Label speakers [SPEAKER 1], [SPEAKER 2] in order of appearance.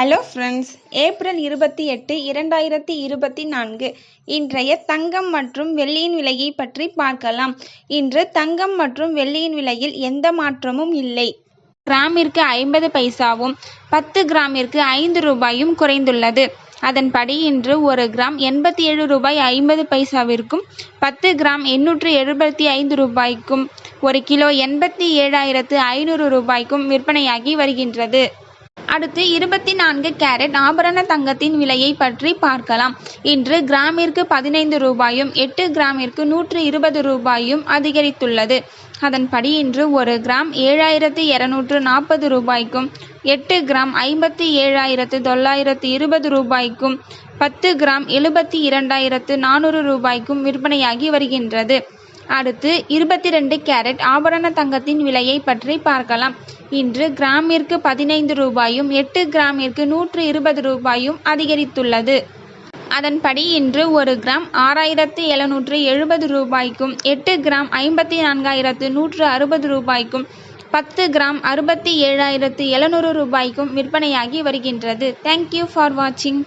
[SPEAKER 1] Hello friends April இருபத்தி எட்டு இரண்டாயிரத்தி இருபத்தி நான்கு. இன்றைய தங்கம் மற்றும் வெள்ளியின் விலையை பற்றி பார்க்கலாம். இன்று தங்கம் மற்றும் வெள்ளியின் விலையில் எந்த மாற்றமும் இல்லை. கிராமிற்கு ஐம்பது பைசாவும் பத்து கிராமிற்கு ஐந்து ரூபாயும் குறைந்துள்ளது. அதன்படி இன்று ஒரு கிராம் எண்பத்தி ஏழு ரூபாய் ஐம்பது பைசாவிற்கும் பத்து கிராம் எண்ணூற்று எழுபத்தி ஐந்து ரூபாய்க்கும் ஒரு கிலோ எண்பத்தி ஏழாயிரத்து ஐநூறு ரூபாய்க்கும் விற்பனையாகி வருகின்றது. அடுத்து இருபத்தி நான்கு கேரட் ஆபரண தங்கத்தின் விலையை பற்றி பார்க்கலாம். இன்று கிராமிற்கு பதினைந்து ரூபாயும் எட்டு கிராமிற்கு நூற்று இருபது ரூபாயும் அதிகரித்துள்ளது. அதன்படி இன்று ஒரு கிராம் ஏழாயிரத்து இருநூற்று நாற்பது ரூபாய்க்கும் எட்டு கிராம் ஐம்பத்தி ஏழாயிரத்து தொள்ளாயிரத்து இருபது ரூபாய்க்கும் பத்து கிராம் எழுபத்தி இரண்டாயிரத்து நானூறு ரூபாய்க்கும் விற்பனையாகி வருகின்றது. அடுத்து இருபத்தி ரெண்டு கேரட் ஆபரண தங்கத்தின் விலையை பற்றி பார்க்கலாம். இன்று கிராமிற்கு பதினைந்து ரூபாயும் எட்டு கிராமிற்கு நூற்று இருபது ரூபாயும் அதிகரித்துள்ளது. அதன்படி இன்று ஒரு கிராம் ஆறாயிரத்து எழுநூற்று எழுபது ரூபாய்க்கும் எட்டு கிராம் ஐம்பத்தி நான்காயிரத்து நூற்று அறுபது ரூபாய்க்கும் பத்து கிராம் அறுபத்தி ஏழாயிரத்து எழுநூறு ரூபாய்க்கும் விற்பனையாகி வருகின்றது. தேங்க்யூ ஃபார் வாட்சிங்